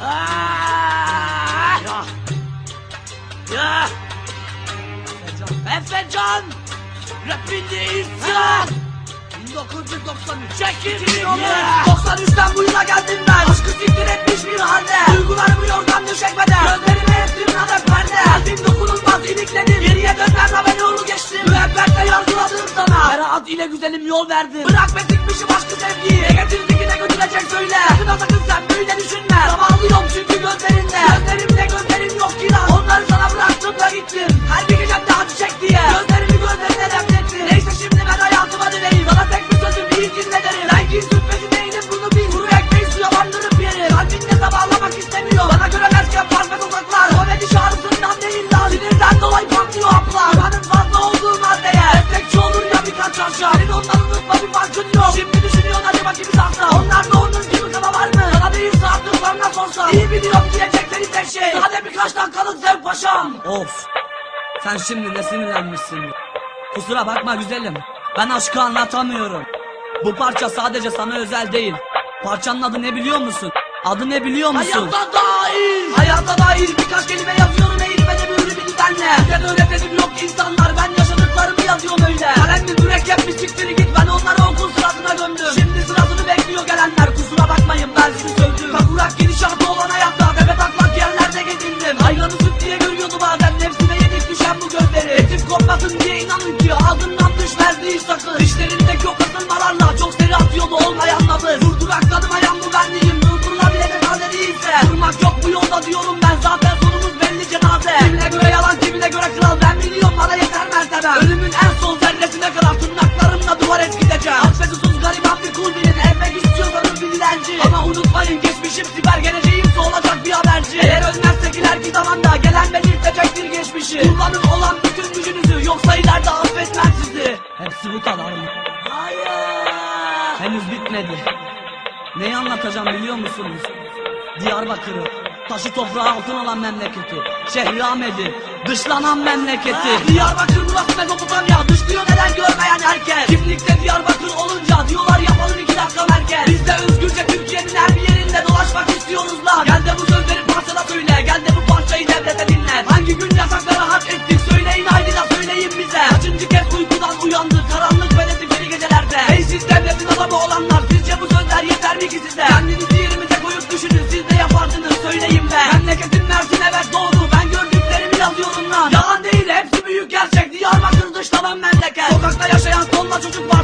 Ya. Ya. Efecan! Rapinde isyan. 1993 Çekil yolu. Yeah. 93'ten bu yıla geldim ben Aşkı siktir etmiş bir halde Duygularımı yorgan döşekmeden Gözlerime hepsinin adak perde Kalbim dokunulmaz ilikledim Geriye dönmem la ben yolu geçtim Müebbette yargıladım sana Beraat ile güzelim yol verdim Bırak be sikmişim aşkı sevgiyi Ne getirdi ki ne götürecek söyle Sakın ha sakın sen böyle düşünme Zavallıyorum çünkü gözlerinde Gözlerimde gözlerim yok ki lan Onları sana bıraktım da gittim. Her bir gecemde acı çek diye. Gözlerimi gözlerine defnettim Neyse şimdi ben hayatıma döneyim Sana tek bir sözüm iyi dinle derim. Ben kin sürmesi değilim bunu bil. Kuru ekmeği suya bandırıp yerim. Kalbinde sabahlamak istemiyor. Bana göre mesken parmak uzaklar Komedi şarkısından değil lan. Sinirden dolayı patlıyor haplar Kanın fazla olduğu maddeye Destekçi olur ya birkaç aşağı. Senin ondan unutma bir farkın yok. Şimdi düşünüyorsun acaba kimi saksa Onlar da şey Sade birkaç dakikalık zevk paşam Of. Sen şimdi ne sinirlenmişsin? Kusura bakma güzelim. Ben aşkı anlatamıyorum. Bu parça sadece sana özel değil. Parçanın adı ne biliyor musun? Adı ne biliyor musun? Hayata dair Hayata dair birkaç kelime yazıyorum eğilmede böyle bir düzenle Size öğretenim yok insanlar ben yaşadıklarımı yazıyorum öyle Kalem mi mürekkep mi siktir kimine göre kral ben bana yeter mertebe. Ölümün en son zerresine kadar tırnaklarımla duvar eskiteceğim Affedusuz gariban bir kul bilin Evmek istiyorsanız bir dilenci. Ama unutmayın geçmişim siber geleceğimse olacak bir haberci. Eğer ölmezsek ileriki zamanda gelen belirtecektir geçmişi. Kullanın olan bütün gücünüzü yoksa ileride affetmem sizi. Hepsi bu kadar. Mı? Hayır. Henüz bitmedi. Neyi anlatacağım biliyor musunuz? Diyarbakır'ı, taşı toprağı altın alan memleketi, Şehri Ahmet'i, dışlanan memleketi. Diyarbakır burası Mezopotamya Dışlıyor neden görmeyen herkes? Kimlikte Diyarbakır olunca diyorlar yapalım iki dakika merkez. Biz de özgürce Türkiye'nin her bir yerinde dolaşmak istiyoruz lan. Gel de bu sözleri parçala söyle Gel de bu parçayı devlete dinle. Hangi gün yasaklara hak ettik söyleyin haydi de söyleyin bize. Kaçıncı kez uykudan uyandık karanlık ve netifeli gecelerde. Ey siz devletin adamı olanlar sizce bu sözler yeter mi ki size? Kendinizi yerimize koyup düşünün siz de yapardınız söyleyin be Memleketin Mersin evet doğru ben gördüklerimi yazıyorum lan. Yalan değil hepsi büyük gerçek. Diyarbakır dışlanan memleket Sokakta yaşayan tonla çocuk var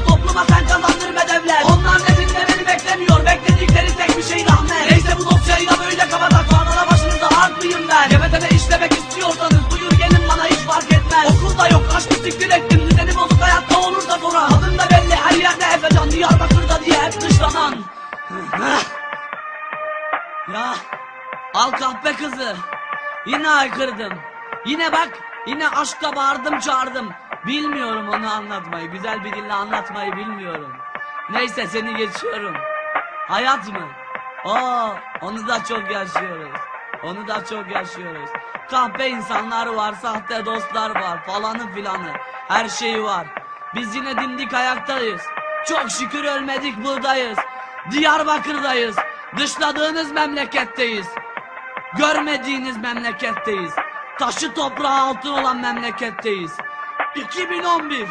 Ya al kahpe kızı. Yine aykırdım. Yine bak yine aşkla bağırdım çağırdım. Bilmiyorum onu anlatmayı. Güzel bir dille anlatmayı bilmiyorum. Neyse seni geçiyorum. Hayat mı? Oo, onu da çok yaşıyoruz. Onu da çok yaşıyoruz. Kahpe insanlar var, sahte dostlar var, falanı filanı. Her şeyi var. Biz yine dimdik ayaktayız. Çok şükür ölmedik buradayız. Diyarbakır'dayız. Dışladığınız memleketteyiz. Görmediğiniz memleketteyiz. Taşı toprağı altın olan memleketteyiz. 2011.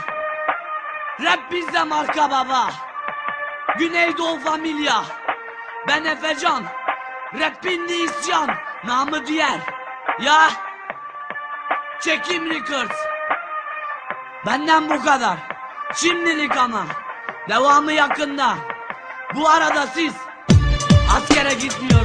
Rap bizde marka baba. Güneydoğu Familya. Ben Efecan. Rapinli isyan. Namı diğer. Ya. Çekim Records. Benden bu kadar. Şimdilik ama. Devamı yakında. Bu arada siz. ходить не